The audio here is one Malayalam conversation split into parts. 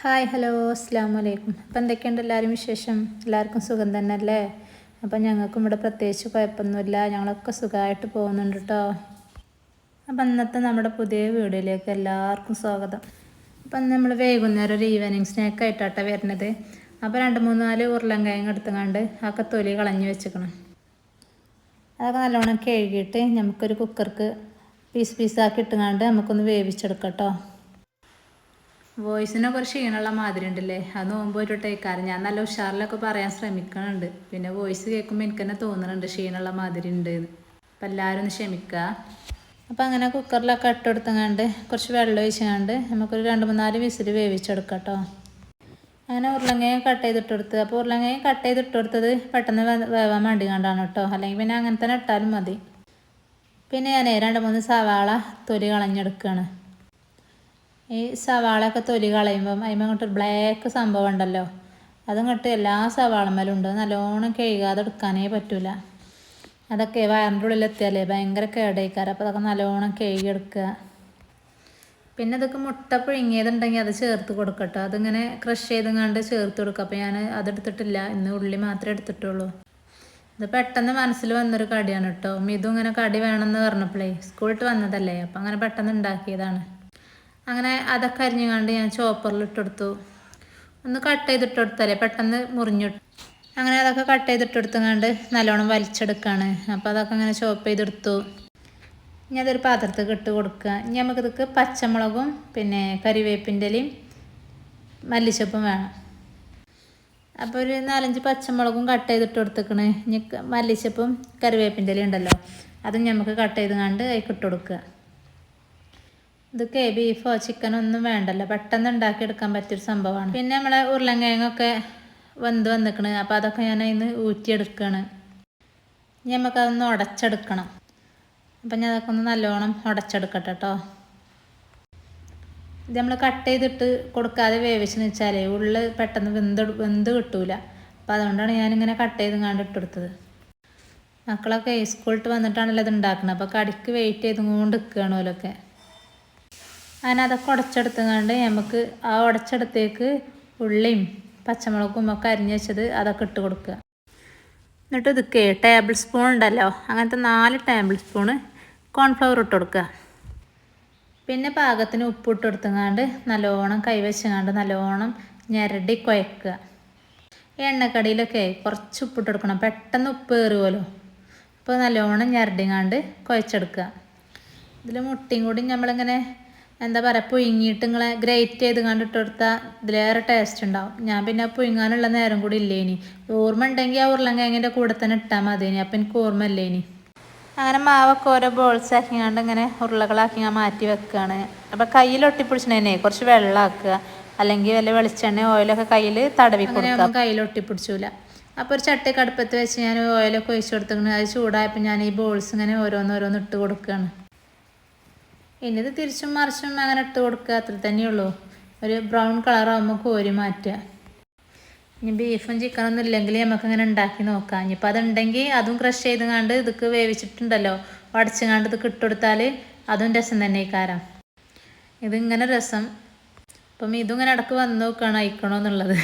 ഹായ് ഹലോ അസ്സാം വലൈക്കും അപ്പം എന്തൊക്കെയുണ്ട് എല്ലാവരും വിശേഷം? എല്ലാവർക്കും സുഖം തന്നെ അല്ലേ അപ്പം ഞങ്ങൾക്കും ഇവിടെ പ്രത്യേകിച്ച് കുഴപ്പമൊന്നുമില്ല. ഞങ്ങളൊക്കെ സുഖമായിട്ട് പോകുന്നുണ്ട് കേട്ടോ അപ്പം ഇന്നത്തെ നമ്മുടെ പുതിയ വീഡിയോയിലേക്ക് എല്ലാവർക്കും സ്വാഗതം. അപ്പം നമ്മൾ വൈകുന്നേരം ഒരു ഈവനിങ് സ്നാക്ക് ആയിട്ടാട്ടോ വരുന്നത്. അപ്പോൾ രണ്ട് മൂന്ന് നാല് ഉരുളങ്കായും എടുത്തുകൊണ്ട് അതൊക്കെ തൊലി കളഞ്ഞു വെച്ചേക്കണം. അതൊക്കെ നല്ലോണം കഴുകിയിട്ട് നമുക്കൊരു കുക്കർക്ക് പീസ് പീസാക്കി ഇട്ടുകൊണ്ട് നമുക്കൊന്ന് വേവിച്ചെടുക്കാം കേട്ടോ വോയിസിനൊക്കെ കുറച്ച് ക്ഷീണമുള്ള മാതിരി ഉണ്ടല്ലേ അത് നോമ്പ് ഒരു ടേക്കാറ് ഞാൻ നല്ല ഉഷാറിലൊക്കെ പറയാൻ ശ്രമിക്കുന്നുണ്ട് പിന്നെ വോയിസ് കേൾക്കുമ്പോൾ എനിക്ക് തന്നെ തോന്നുന്നുണ്ട് ക്ഷീണമുള്ള മാതിരി ഉണ്ട് അപ്പം എല്ലാവരും ഒന്ന് ക്ഷമിക്കുക അപ്പം അങ്ങനെ കുക്കറിലൊക്കെ ഇട്ടെടുത്തങ്ങാണ്ട് കുറച്ച് വെള്ളം ഒഴിച്ചങ്ങാണ്ട് നമുക്കൊരു രണ്ട് മൂന്നാൽ വിസിൽ വേവിച്ചെടുക്കാം കേട്ടോ അങ്ങനെ ഉരുളങ്ങയും കട്ട് ചെയ്തിട്ട് ചെയ്തിട്ടെടുത്ത്. അപ്പോൾ ഉരുളങ്ങയും കട്ട് ചെയ്തിട്ട് ചെയ്തിട്ടെടുത്തത് പെട്ടെന്ന് വേവാൻ വേണ്ടി കണ്ടാണ് കേട്ടോ അല്ലെങ്കിൽ പിന്നെ അങ്ങനെ തന്നെ ഇട്ടാലും മതി. പിന്നെ ഞാൻ രണ്ട് മൂന്ന് സവാള തൊലി കളഞ്ഞെടുക്കുകയാണ് ഈ സവാളയൊക്കെ തൊലി കളയുമ്പം അതിന് അങ്ങോട്ട് ബ്ലാക്ക് സംഭവം ഉണ്ടല്ലോ അതങ്ങോട്ട് എല്ലാ സവാളമ്മലും ഉണ്ട്. നല്ലോണം കഴുകാതെ എടുക്കാനേ പറ്റൂല. അതൊക്കെ വയറിന്റെ ഉള്ളിലെത്തിയാലേ ഭയങ്കര കേടയിക്കാറ് അപ്പോൾ അതൊക്കെ നല്ലോണം കഴുകിയെടുക്കുക. പിന്നെ ഇതൊക്കെ മുട്ട പുഴുങ്ങിയതുണ്ടെങ്കിൽ അത് ചേർത്ത് കൊടുക്കട്ടോ. അതിങ്ങനെ ക്രഷ് ചെയ്തങ്ങാണ്ട് ചേർത്ത് കൊടുക്കുക. അപ്പോൾ ഞാൻ അതെടുത്തിട്ടില്ല ഇന്ന് ഉള്ളി മാത്രമേ എടുത്തിട്ടുള്ളൂ. ഇത് പെട്ടെന്ന് മനസ്സിൽ വന്നൊരു കടിയാണ് കേട്ടോ. മിതു ഇങ്ങനെ കടി വേണമെന്ന് പറഞ്ഞപ്പോഴേ സ്കൂളിട്ട് വന്നതല്ലേ? അപ്പം അങ്ങനെ പെട്ടെന്ന് ഉണ്ടാക്കിയതാണ്. അങ്ങനെ അതൊക്കെ അരിഞ്ഞുകൊണ്ട് ഞാൻ ചോപ്പറിൽ ഇട്ടെടുത്തു. ഒന്ന് കട്ട് ചെയ്തിട്ട് കൊടുത്താലേ പെട്ടെന്ന് മുറിഞ്ഞു അങ്ങനെ അതൊക്കെ കട്ട് ചെയ്തിട്ട് എടുത്തുകൊണ്ട് നല്ലോണം വലിച്ചെടുക്കുകയാണ് അപ്പോൾ അതൊക്കെ അങ്ങനെ ചോപ്പ് ചെയ്തെടുത്തു. ഇനി അതൊരു പാത്രത്തിൽ ഇട്ട് കൊടുക്കുക. ഇനി നമുക്കിതൊക്കെ പച്ചമുളകും പിന്നെ കറിവേപ്പിന്റെ മല്ലിച്ചപ്പും വേണം. അപ്പോൾ ഒരു നാലഞ്ച് പച്ചമുളകും കട്ട് ചെയ്തിട്ട് കൊടുത്തേക്കണ് ഇനി മല്ലിച്ചപ്പും കറിവേപ്പിന്റെ ഇലയും ഉണ്ടല്ലോ അതും നമുക്ക് കട്ട് ചെയ്ത് കണ്ട് അതിൽ ഇട്ട് കൊടുക്കുക. ഇതൊക്കെ ബീഫോ ചിക്കനോ ഒന്നും വേണ്ടല്ലോ. പെട്ടെന്ന് ഉണ്ടാക്കിയെടുക്കാൻ പറ്റിയൊരു സംഭവമാണ്. പിന്നെ നമ്മളെ ഉരുളങ്കിഴങ്ങൊക്കെ വെന്ത് വന്നിക്കണ്. അപ്പോൾ അതൊക്കെ ഞാൻ അതിന് ഊറ്റിയെടുക്കുകയാണ് ഇനി നമുക്കതൊന്ന് ഉടച്ചെടുക്കണം. അപ്പം ഞാൻ അതൊക്കെ ഒന്ന് നല്ലോണം ഉടച്ചെടുക്കട്ടെ കേട്ടോ ഇത് നമ്മൾ കട്ട് ചെയ്തിട്ട് കൊടുക്കാതെ വേവിച്ചെന്ന് വെച്ചാലേ ഉള്ളിൽ പെട്ടെന്ന് വെന്ത് വെന്ത് കിട്ടൂല. അപ്പം അതുകൊണ്ടാണ് ഞാനിങ്ങനെ കട്ട് ചെയ്ത് കണ്ട് ഇട്ടെടുത്തത്. മക്കളൊക്കെ സ്കൂളിട്ട് വന്നിട്ടാണല്ലോ ഇത് ഉണ്ടാക്കുന്നത് അപ്പോൾ കടിക്ക് വെയിറ്റ് ചെയ്ത് കൊണ്ട് നിൽക്കുകയാണ് ഓലൊക്കെ. അങ്ങനെ അതൊക്കെ ഉടച്ചെടുത്തുകൊണ്ട് നമുക്ക് ആ ഉടച്ചെടുത്തേക്ക് ഉള്ളിയും പച്ചമുളകും ഒക്കെ അരിഞ്ഞ് വെച്ചത് അതൊക്കെ ഇട്ട് കൊടുക്കുക. എന്നിട്ട് ഇതൊക്കെ ടേബിൾ സ്പൂൺ ഉണ്ടല്ലോ അങ്ങനത്തെ നാല് ടേബിൾ സ്പൂണ് കോൺഫ്ലവർ ഇട്ട് കൊടുക്കുക. പിന്നെ പാകത്തിന് ഉപ്പ് ഇട്ട് കൊടുത്തങ്ങാണ്ട് നല്ലോണം കൈവച്ചങ്ങാണ്ട് നല്ലോണം ഞരടി കുഴക്കുക. എണ്ണക്കടിയിലൊക്കെ കുറച്ച് ഉപ്പിട്ട് കൊടുക്കണം പെട്ടെന്ന് ഉപ്പ് കയറുമല്ലോ അപ്പോൾ നല്ലോണം ഞരടിങ്ങാണ്ട് കുഴച്ചെടുക്കുക. ഇതിൽ മുട്ടയും കൂടി നമ്മളിങ്ങനെ എന്താ പറയുക പുഴുങ്ങിയിട്ട് നിങ്ങളെ ഗ്രേറ്റ് ചെയ്ത് കണ്ടിട്ട് കൊടുത്താൽ ഇതിലേറെ ടേസ്റ്റ് ഉണ്ടാവും. ഞാൻ പിന്നെ പുഴുങ്ങാനുള്ള നേരം കൂടി ഇല്ലേനി. ഓർമ്മ ഉണ്ടെങ്കിൽ ആ ഉരുളൻകിഴങ്ങിന്റെ കൂടെ തന്നെ ഇട്ടാൽ മതി ഇനി അപ്പം എനിക്ക് ഓർമ്മ ഇല്ലേനി. അങ്ങനെ മാവൊക്കെ ഓരോ ബോൾസ് ആക്കി ആക്കിങ്ങാണ്ട് ഇങ്ങനെ ഉരുളകളാക്കി ഞാൻ മാറ്റി വെക്കുകയാണ് അപ്പോൾ കയ്യിൽ ഒട്ടിപ്പിടിച്ചിട്ടേ കുറച്ച് വെള്ളമാക്കുക അല്ലെങ്കിൽ വല്ല വെളിച്ചെണ്ണ ഓയിലൊക്കെ കയ്യിൽ തടവി കൊടുക്കുക. കയ്യിൽ ഒട്ടിപ്പിടിച്ചില്ല അപ്പോൾ ഒരു ചട്ടി കടുപ്പത്ത് വെച്ച് ഞാൻ ഓയിലൊക്കെ ഒഴിച്ചു കൊടുത്തിങ്ങനെ അത് ചൂടായപ്പോൾ ഞാൻ ഈ ബോൾസ് ഇങ്ങനെ ഓരോന്നോരോന്ന് ഇട്ട് കൊടുക്കുകയാണ് ഇനി ഇത് തിരിച്ചും മറിച്ചും അങ്ങനെ ഇട്ട് കൊടുക്കുക. അത്ര തന്നെയുള്ളൂ. ഒരു ബ്രൗൺ കളറാകുമ്പോൾ കോരി മാറ്റുക. ഇനി ബീഫും ചിക്കനൊന്നും ഇല്ലെങ്കിൽ നമുക്ക് അങ്ങനെ ഉണ്ടാക്കി നോക്കാം. ഇനിയിപ്പോൾ അതുണ്ടെങ്കിൽ അതും ക്രഷ് ചെയ്ത് കണ്ട് ഇതൊക്കെ വേവിച്ചിട്ടുണ്ടല്ലോ. ഉടച്ചുകൊണ്ട് ഇത് കിട്ടുകൊടുത്താൽ അതും രസം തന്നെ കാരം ഇതിങ്ങനെ രസം. അപ്പം ഇതും ഇങ്ങനെ ഇടയ്ക്ക് വന്ന് നോക്കുകയാണ് അയക്കണമെന്നുള്ളത്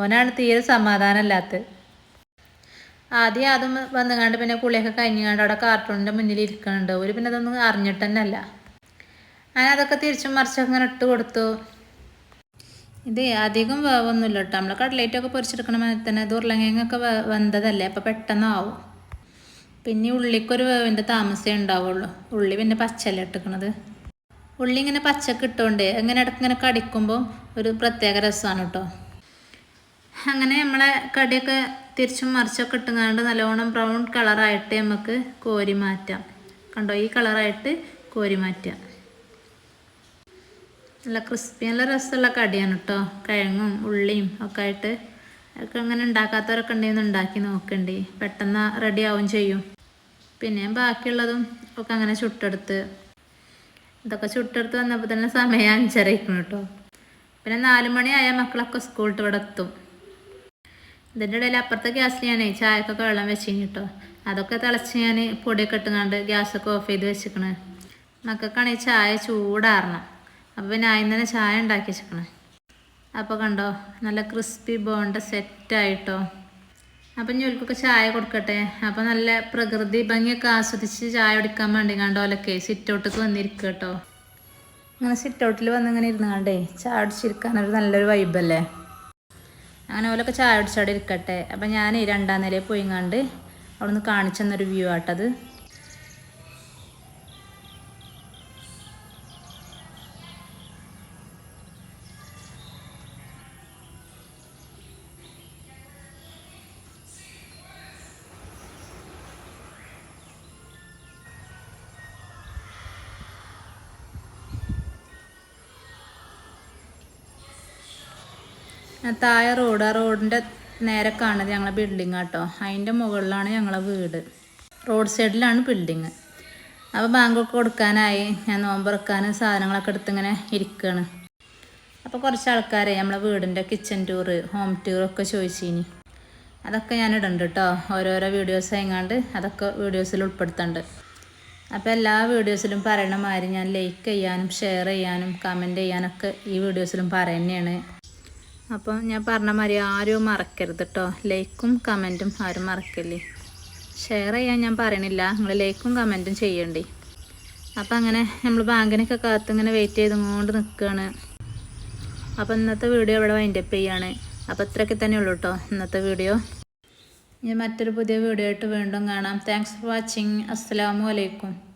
ഓനാണ് തീരെ സമാധാനമില്ലാത്തത് ആദ്യം അതും വന്നുകാണ്ട് പിന്നെ കുളിയൊക്കെ കഴിഞ്ഞുകാണ്ട് അവിടെ കാർട്ടൂണിന്റെ മുന്നിൽ ഇരിക്കുന്നുണ്ട് ഒരു പിന്നെ അതൊന്നും അറിഞ്ഞിട്ട് തന്നെ അല്ല അതൊക്കെ തിരിച്ചും മറിച്ചൊക്കെ ഇങ്ങനെ ഇട്ട് കൊടുത്തു. ഇത് അധികം വേവൊന്നുമില്ല കേട്ടോ. നമ്മൾ കട്ലേറ്റൊക്കെ പൊരിച്ചെടുക്കണ മാതിരി തന്നെ ഇത് ഉരുളങ്കിഴങ്ങൊക്കെ വെന്തതല്ലേ അപ്പോൾ പെട്ടെന്നാവും. പിന്നെ ഉള്ളിക്കൊരു വേവിന്റെ താമസമേ ഉണ്ടാവുള്ളൂ. ഉള്ളി പിന്നെ പച്ചല്ല ഇട്ടിക്കണത്? ഉള്ളി ഇങ്ങനെ പച്ചക്ക് ഇട്ടുകൊണ്ട് അങ്ങനെ ഇടയ്ക്ക് ഇങ്ങനെ കടിക്കുമ്പോൾ ഒരു പ്രത്യേക രസമാണ് കേട്ടോ. അങ്ങനെ നമ്മളെ കടിയൊക്കെ തിരിച്ചും മറിച്ചൊക്കെ ഇട്ടുങ്ങാണ്ട് നല്ലോണം ബ്രൗൺ കളറായിട്ട് നമുക്ക് കോരി മാറ്റാം. കണ്ടോ? ഈ കളറായിട്ട് കോരി മാറ്റാം. നല്ല ക്രിസ്പി നല്ല രസമുള്ള കടിയാണ് കേട്ടോ കിഴങ്ങും ഉള്ളിയും ഒക്കെ ആയിട്ട്. ഒക്കെ അങ്ങനെ ഉണ്ടാക്കാത്തവരൊക്കെ ഉണ്ടെങ്കിൽ ഉണ്ടാക്കി നോക്കണ്ടേ. പെട്ടെന്ന് റെഡി ചെയ്യും. പിന്നെ ബാക്കിയുള്ളതും ഒക്കെ അങ്ങനെ ചുട്ടെടുത്ത്. ഇതൊക്കെ ചുട്ടെടുത്ത് വന്നപ്പോൾ തന്നെ സമയം അഞ്ചരയ്ക്കണം കേട്ടോ പിന്നെ നാല് മണിയായ മക്കളൊക്കെ സ്കൂളിട്ട് ഇവിടെ എത്തും. ഇതിന്റെ ഇടയിൽ അപ്പുറത്തെ ഗ്യാസിൽ ഞാൻ ചായക്കൊക്കെ വെള്ളം വെച്ചിന് കേട്ടോ അതൊക്കെ തിളച്ച് ഞാൻ പൊടിയൊക്കെ ഇട്ടുകൊണ്ട് ഗ്യാസൊക്കെ ഓഫ് ചെയ്ത് വെച്ചിക്കണ്. മക്കൾക്കാണെങ്കിൽ ചായ ചൂടാറണം. അപ്പോൾ പിന്നെ ആദ്യം തന്നെ ചായ ഉണ്ടാക്കി വെച്ചിക്കണേ. അപ്പോൾ കണ്ടോ നല്ല ക്രിസ്പി ബോണ്ട സെറ്റായിട്ടോ അപ്പം ഞൊൽക്കൊക്കെ ചായ കൊടുക്കട്ടെ. അപ്പം നല്ല പ്രകൃതി ഭംഗിയൊക്കെ ആസ്വദിച്ച് ചായ കുടിക്കാൻ വേണ്ടി കണ്ടോ കണ്ടോലൊക്കെ സിറ്റൗട്ടൊക്കെ വന്നിരിക്കുക കേട്ടോ അങ്ങനെ സിറ്റൗട്ടിൽ വന്നിങ്ങനെ ഇരുന്ന് കണ്ടേ ചായ കുടിച്ചിരിക്കാനൊരു നല്ലൊരു വൈബല്ലേ അങ്ങനെ ഓലൊക്കെ ചായ കുടിച്ചവിടെ ഇരിക്കട്ടെ. അപ്പം ഞാൻ രണ്ടാം നിലയിൽ പോയിങ്ങാണ്ട് അവിടെ നിന്ന് കാണിച്ചു തന്നൊരു വ്യൂ ആട്ടത്. താഴെ റോഡ് ആ റോഡിന്റെ നേരെ കാണുന്നത് ഞങ്ങളെ ബിൽഡിങ് കേട്ടോ അതിന്റെ മുകളിലാണ് ഞങ്ങളെ വീട്. റോഡ് സൈഡിലാണ് ബിൽഡിങ് അപ്പോൾ ബാങ്കൊക്കെ കൊടുക്കാനായി. ഞാൻ നോമ്പുറക്കാനും സാധനങ്ങളൊക്കെ എടുത്തിങ്ങനെ ഇരിക്കുകയാണ് അപ്പോൾ കുറച്ച് ആൾക്കാരെ നമ്മളെ വീടിന്റെ കിച്ചൺ ടൂറ് ഹോം ടൂറൊക്കെ ചോദിച്ചിനി. അതൊക്കെ ഞാൻ ഇടുന്നുണ്ട് കേട്ടോ ഓരോരോ വീഡിയോസ് ആയിങ്ങാണ്ട് അതൊക്കെ വീഡിയോസിൽ ഉൾപ്പെടുത്തുന്നുണ്ട് അപ്പോൾ എല്ലാ വീഡിയോസിലും പറയണ മാതിരി ഞാൻ ലൈക്ക് ചെയ്യാനും ഷെയർ ചെയ്യാനും കമന്റ് ചെയ്യാനൊക്കെ ഈ വീഡിയോസിലും പറയുന്നതാണ് അപ്പം ഞാൻ പറഞ്ഞ മാതിരി ആരും മറക്കരുത് കേട്ടോ ലൈക്കും കമന്റും ആരും മറക്കല്ലേ? ഷെയർ ചെയ്യാൻ ഞാൻ പറയണില്ല. നിങ്ങൾ ലൈക്കും കമന്റും ചെയ്യണ്ടേ. അപ്പം അങ്ങനെ നമ്മൾ ബാങ്കിനൊക്കെ കാത്ത് ഇങ്ങനെ വെയിറ്റ് ചെയ്തുകൊണ്ട് നിൽക്കുകയാണ് അപ്പം ഇന്നത്തെ വീഡിയോ ഇവിടെ വൈൻഡപ്പ് ചെയ്യാണ്. അപ്പോൾ ഇത്രയൊക്കെ തന്നെ ഉള്ളൂ കേട്ടോ ഇന്നത്തെ വീഡിയോ ഇനി മറ്റൊരു പുതിയ വീഡിയോ ആയിട്ട് വീണ്ടും കാണാം. താങ്ക്സ് ഫോർ വാച്ചിങ് അസ്സാം വലൈക്കും